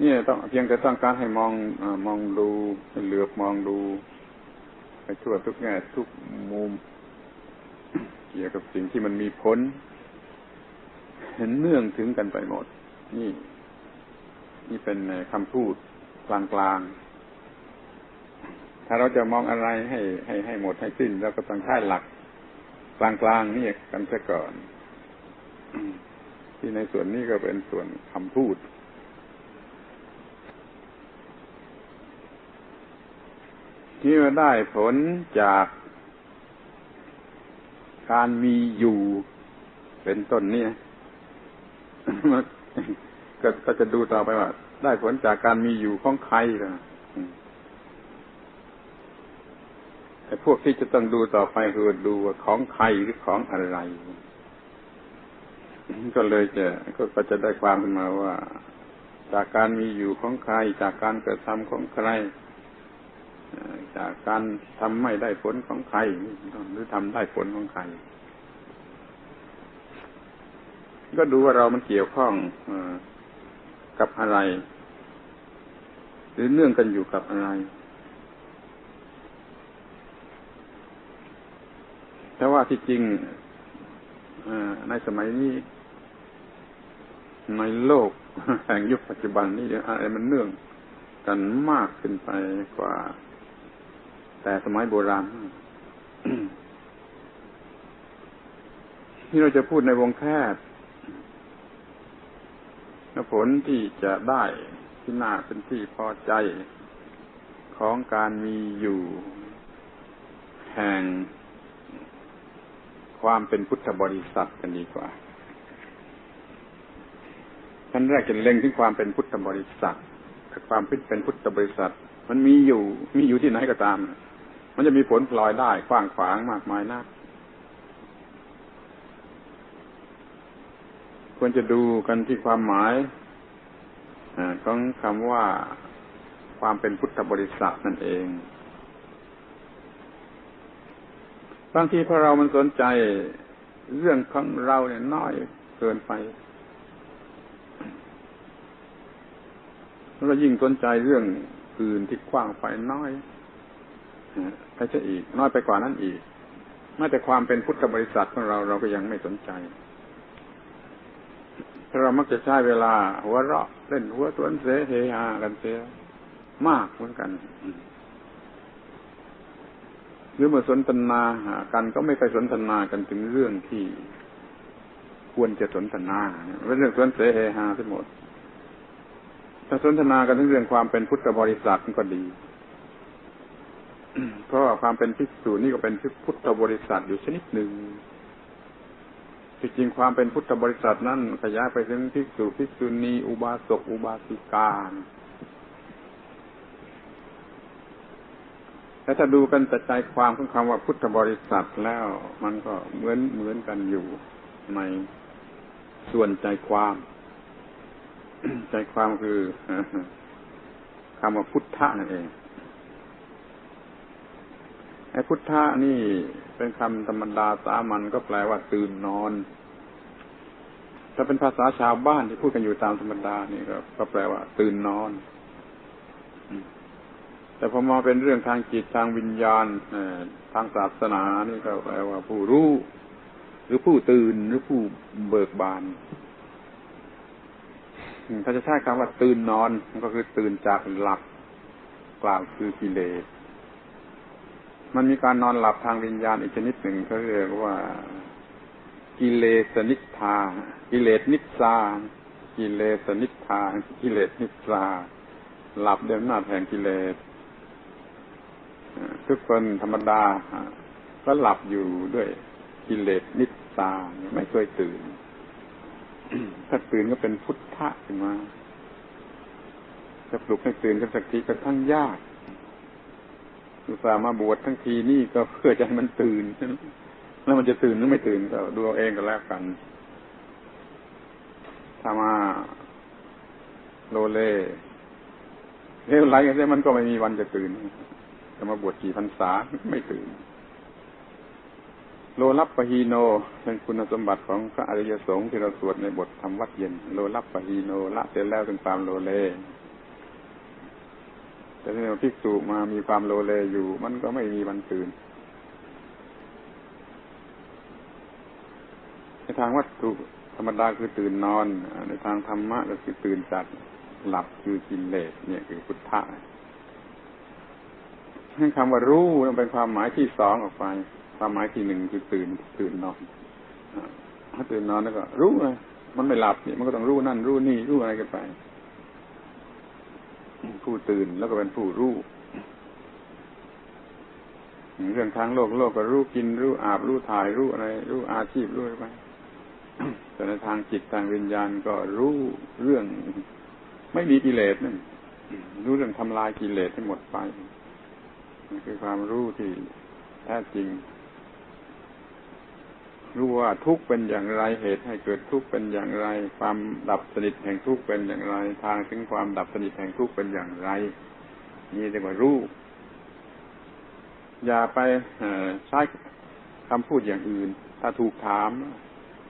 นี่ต้องเพียงแต่ต้องการให้มองอมองดูเหลือบมองดูไปทั่วทุกแง่ทุกมุม เกี่ยวกับสิ่งที่มันมีผลเห็นเนื่องถึงกันไปหมด นี่ นี่เป็นคำพูดกลางๆ ถ้าเราจะมองอะไรให้ให้ให้หมดให้สิ้นเราก็ต้องใช้หลักกลางๆนี่กันซะก่อน ที่ในส่วนนี้ก็เป็นส่วนคำพูด ที่มาได้ผลจากการมีอยู่เป็นต้นนี่ก็จะดูต่อไปว่า ได้ผลจากการมีอยู่ของใครนะไอ้พวกที่จะต้องดูต่อไปคือดูว่าของใครหรือของอะไร ก็เลยจะก็จะได้ความขึ้นมาว่า จากการมีอยู่ของใคร จากการกระทำของใคร จากการทำไม่ได้ผลของใครหรือทำได้ผลของใคร ก็ดูว่าเรามันเกี่ยวข้องอกับอะไร หรือเนื่องกันอยู่กับอะไร แต่ว่าที่จริงในสมัยนี้ในโลกแห่งยุคปัจจุบันนี้อะไรมันเนื่องกันมากขึ้นไปกว่า แต่สมัยโบราณที่เราจะพูดในวงแคบผลที่จะได้ที่น่าเป็นที่พอใจของการมีอยู่ แห่งความเป็นพุทธบริษัทกันดีกว่าขั้นแรกจะเล็งถึงความเป็นพุทธบริษัทความเป็นพุทธบริษัท มันมีอยู่ มีอยู่ที่ไหนก็ตาม มันจะมีผลพลอยได้กว้างขวางมากมายนะควรจะดูกันที่ความหมายของคำว่าความเป็นพุทธบริษัทนั่นเองบางทีพอเรามันสนใจเรื่องของเราเนี่ยน้อยเกินไปแล้วยิ่งสนใจเรื่องอื่นที่กว้างไปน้อย ไปซะอีก น้อยไปกว่านั้นอีกแม้แต่ความเป็นพุทธบริษัทของเราเราก็ยังไม่สนใจเรามักจะใช้เวลา หัวเราะเล่นหัวตวนเสเฮฮากันเสียมากเหมือนกันหรือเมื่อสนทนาหากันก็ไม่ไปสนทนากันถึงเรื่องที่ควรจะสนทนาเป็นเรื่องสนเสเฮฮาทั้งหมดถ้าสนทนากันถึงเรื่องความเป็นพุทธบริษัทก็ดี เพราะวาความเป็นภิกษุนี่ก็เป็นพุทธบริษัทอยู่ชนิดหนึ่งจริงความเป็นพุทธบริษัทนั้นขยายไปถึงภิกษุภิกษุณีอุบาสกอุบาสิกาแต่ถ้าดูกันแต่ใจความของคำว่าพุทธบริษัทแล้ว มันก็เหมือนเหมือนกันอยู่ในส่วนใจความ ใจความคือคำว่าพุทธะนั่นเอง ไอ้พุทธะนี่เป็นคำธรรมดาสามัญก็แปลว่าตื่นนอน ถ้าเป็นภาษาชาวบ้านที่พูดกันอยู่ตามธรรมดานี่ก็แปลว่า ตื่นนอน แต่พอมาเป็นเรื่องทางจิตทางวิญญาณทางศาสนานี่ก็แปลว่าผู้รู้ หรือผู้ตื่นหรือผู้เบิกบานถ้าจะใช้คำว่าตื่นนอนก็คือตื่นจากหลักกล่าวคือกิเลส มันมีการนอนหลับทางวิญญาณอีกชนิดหนึ่งเขาเรียกว่า กิเลสนิทากิเลสนิสากิเลสนิทากิเลสนิสาหลับเดิมหน้าแห่งกิเลสทุกคนธรรมดาก็หลับอยู่ด้วยกิเลสนิสาไม่เคยตื่น ถ้าตื่นก็เป็นพุทธะขึ้นมาจะปลุกให้ตื่นกันสักทีก็ทั้งยาก อุตส่าห์มาบวชทั้งทีนี่ก็เพื่อจะให้มันตื่น แล้วมันจะตื่นหรือไม่ตื่นก็ดูเอาเองก็แล้วกันถ้ามาโลเลเลวไหลกันได้มันก็ไม่มีวันจะตื่นจะมาบวชกี่พรรษาไม่ตื่น โลลับปะฮีโนเป็นคุณสมบัติของพระอริยสงฆ์ที่เราสวดในบทธรรมวัดเย็น โลลับปะฮีโนละเสร็จแล้วถึงความโลเล แต่ถ้าภิกษุมามีความโลเลอยู่ มันก็ไม่มีวันตื่นในทางวัตถุธรรมดาคือตื่นนอน ในทางธรรมะก็คือตื่นจากหลับคือกินเลสเนี่ยคือพุทธะให้คำว่ารู้มันเป็นความหมายที่สองออกไป ความหมายที่หนึ่งคือตื่นตื่นนอนถ้าตื่นนอนแล้วก็ รู้เลยมันไม่หลับเนี่ยมันก็ต้องรู้นั่นรู้นี่รู้อะไรกันไป ผู้ตื่นแล้วก็เป็นผู้รู้เรื่องทางโลกโลกก็รู้กิน รู้อาบรู้ถ่ายรู้อะไร รู้อาชีพรู้อะไรไปแต่ในทางจิตทางวิญญาณก็รู้เรื่อง ไม่มีกิเลสนั่นรู้เรื่องทำลายกิเลสให้หมดไปนี่คือความรู้ที่แท้จริง รู้ว่าทุกข์เป็นอย่างไรเหตุให้เกิดทุกข์เป็นอย่างไร ความดับสนิทแห่งทุกข์เป็นอย่างไร ทางถึงความดับสนิทแห่งทุกข์เป็นอย่างไร นี่เรียกว่ารู้ อย่าไปใช้คำพูดอย่างอื่น ถ้าถูกถาม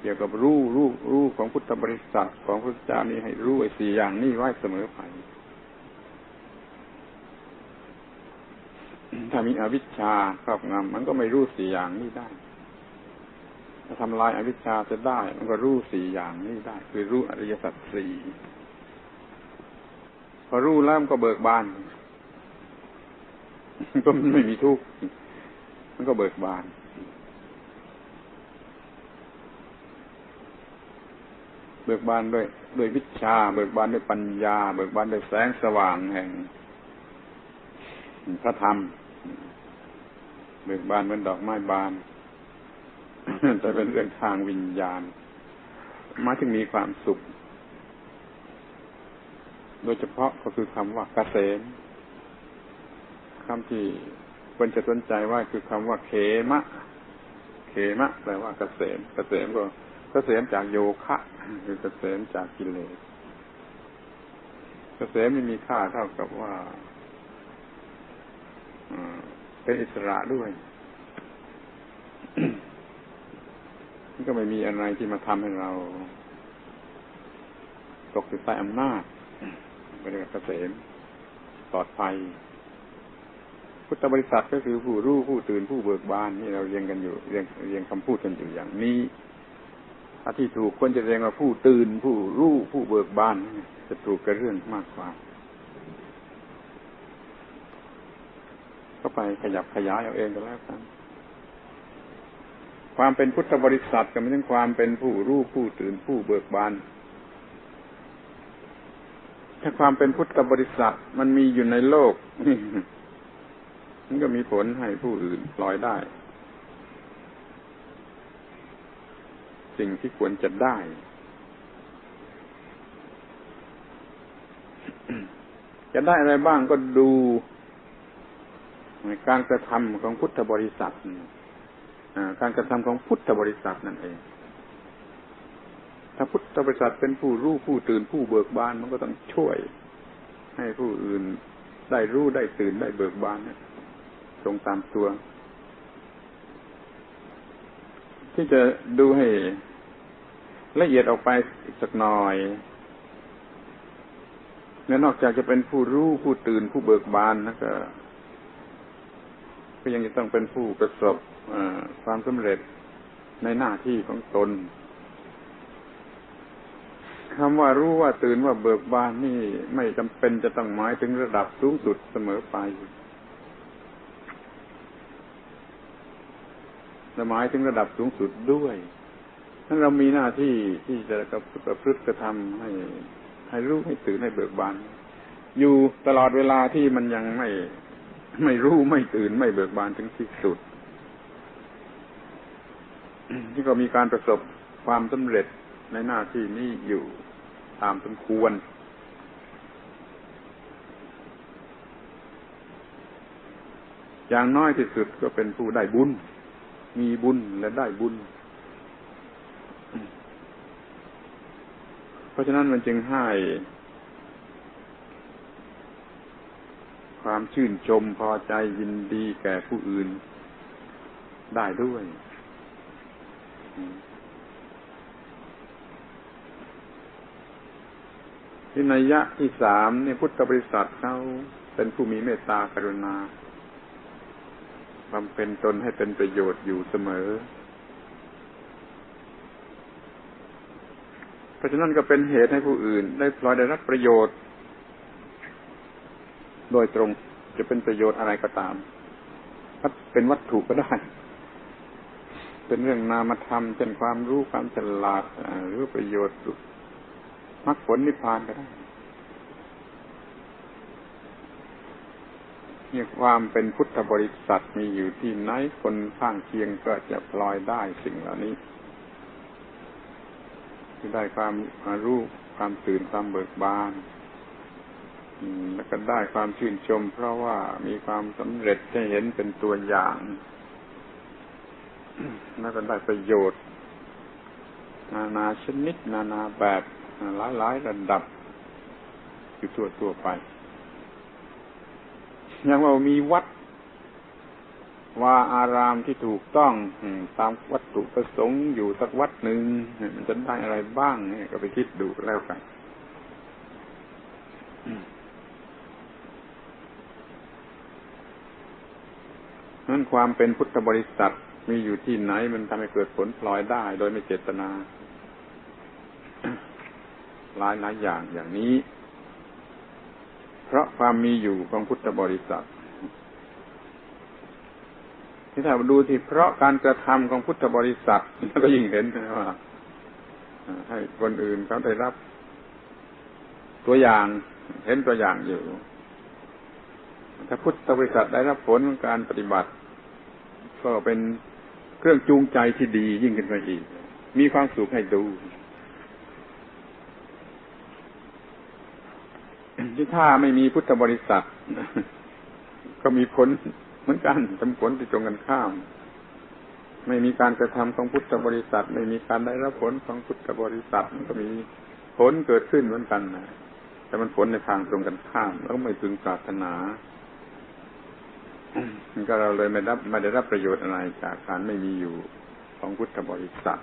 เกี่ยวกับรู้รู้รู้ของพุทธบริษัทของพระเจ้านี่ให้รู้ไอ้สี่อย่างนี้ไว้เสมอไปถ้ามีอวิชชาครอบงำมันก็ไม่รู้สี่อย่างนี้ได้ ถ้าทำลายอวิชชาจะได้ มันก็รู้สี่อย่างนี้ได้ คือรู้อริยสัจสี่พอรู้แล้วมันก็เบิกบานก็ไม่มีทุกข์มันก็เบิกบาน เบิกบานด้วยด้วยวิชา เบิกบานด้วยปัญญา เบิกบานด้วยแสงสว่างแห่งพระธรรม เบิกบานเหมือนดอกไม้บาน แต่เป็นเรื่องทางวิญญาณมาถึงมีความสุข โดยเฉพาะก็คือคำว่าเกษมคำที่ควรจะสนใจว่าคือคำว่าเขมะ เขมะแปลว่าเกษมเกษมก็เกษมจากโยคะคือเกษมจากกิเลสเกษมไม่มีค่าเท่ากับว่าเป็นอิสระด้วย มันก็ไม่มีอะไรที่มาทำให้เรา ตกอยู่ใต้อำนาจไปเรียกเกษมปลอดภัย พุทธบริษัทก็คือผู้รู้ผู้ตื่นผู้เบิกบานนี่เราเรียงกันอยู่เรียงเรียงคำพูดกันอยู่อย่างนี้ถ้าที่ถูกควรจะเรียงว่าผู้ตื่นผู้รู้ผู้เบิกบานจะถูกกระเรื่องมากกว่าเข้าไปขยับขยายเอาเองก็แล้วกัน ความเป็นพุทธบริษัทก็ไม่ใช่ความเป็นผู้รู้ผู้ตื่นผู้เบิกบานถ้าความเป็นพุทธบริษัทมันมีอยู่ในโลกมันก็มีผลให้ผู้อื่นลอยได้ สิ่งที่ควรจะได้ จะได้อะไรบ้างก็ดู การกระทำของพุทธบริษัท การกระทำของพุทธบริษัทนั่นเอง ถ้าพุทธบริษัทเป็นผู้รู้ผู้ตื่นผู้เบิกบานมันก็ต้องช่วย ให้ผู้อื่นได้รู้ได้ตื่นได้เบิกบานตรงตามตัว ที่จะดูให้ละเอียดออกไปอีกสักหน่อยและนอกจากจะเป็นผู้รู้ผู้ตื่นผู้เบิกบานแล้วก็ ก็ยังจะต้องเป็นผู้ประสบ ความสำเร็จในหน้าที่ของตนคำว่ารู้ว่าตื่นว่าเบิกบานนี่ไม่จำเป็นจะต้องหมายถึงระดับสูงสุดเสมอไปแต่หมายถึงระดับสูงสุดด้วยนั้นเรามีหน้าที่ที่จะประพฤติกระทำให้ ให้รู้ให้ตื่นให้เบิกบาน อยู่ตลอดเวลาที่มันยังไม่ไม่รู้ไม่ตื่นไม่เบิกบานถึงที่สุด ที่ก็มีการประสบความสำเร็จในหน้าที่นี้อยู่ตามสมควร อย่างน้อยที่สุดก็เป็นผู้ได้บุญ มีบุญและได้บุญ เพราะฉะนั้นมันจึงให้ ความชื่นชมพอใจยินดีแก่ผู้อื่นได้ด้วย ที่นัยยะที่สามเนี่ยพุทธบริษัทเขาเป็นผู้มีเมตตากรุณาบำเพ็ญตนให้เป็นประโยชน์อยู่เสมอ เพราะฉะนั้นก็เป็นเหตุให้ผู้อื่น ได้พลอยได้รับประโยชน์ โดยตรงจะเป็นประโยชน์อะไรก็ตามเป็นวัตถุก็ได้ เป็นเรื่องนามธรรมเช่นความรู้ความฉลาดหรือประโยชน์มรรคผลนิพพานก็ได้นี่ความเป็นพุทธบริษัทมีอยู่ที่ไหนคนข้างเคียงก็จะพลอยได้สิ่งเหล่านี้ที่ได้ความรู้ความตื่นความเบิกบานแล้วก็ได้ความชื่นชม เพราะว่ามีความสำเร็จให้เห็นเป็นตัวอย่าง แล้วก็ได้ประโยชน์ นานาชนิด นานาแบบหลายหลายระดับ อยู่ทั่วทั่วไปย่างว่ามีวัดว่าอารามที่ถูกต้องตามวัตถุประสงค์อยู่สักวัดหนึ่งมันจะได้อะไรบ้างเนี่ยก็ไปคิดดูแล้วกันนั้นความเป็นพุทธบริษัท มีอยู่ที่ไหนมันทำให้เกิดผลพลอยได้ โดยไม่เจตนาหลายหลายอย่างอย่างนี้ เพราะความมีอยู่ของพุทธบริษัทที่ถ้าดูที่เพราะการกระทำของพุทธบริษัทก็ยิ่งเห็นว่าให้คนอื่นเขาได้รับ ตัวอย่างเห็นตัวอย่างอยู่ ถ้าพุทธบริษัทได้รับผลของการปฏิบัติ ก็เป็น เครื่องจูงใจที่ดียิ่งขึ้นไปอีก มีความสุขให้ดูถ้าไม่มีพุทธบริษัทก็มีผลเหมือนกันทำผลที่ตรงกันข้าม ไม่มีการกระทำของพุทธบริษัท ไม่มีการได้รับผลของพุทธบริษัท มันก็มีผลเกิดขึ้นเหมือนกันนะแต่มันผลในทางตรงกันข้าม แล้วไม่พึงปรารถนา ก็เราเลยไม่รับไม่ได้รับประโยชน์อะไรจากการไม่มีอยู่ของพุทธบริษัท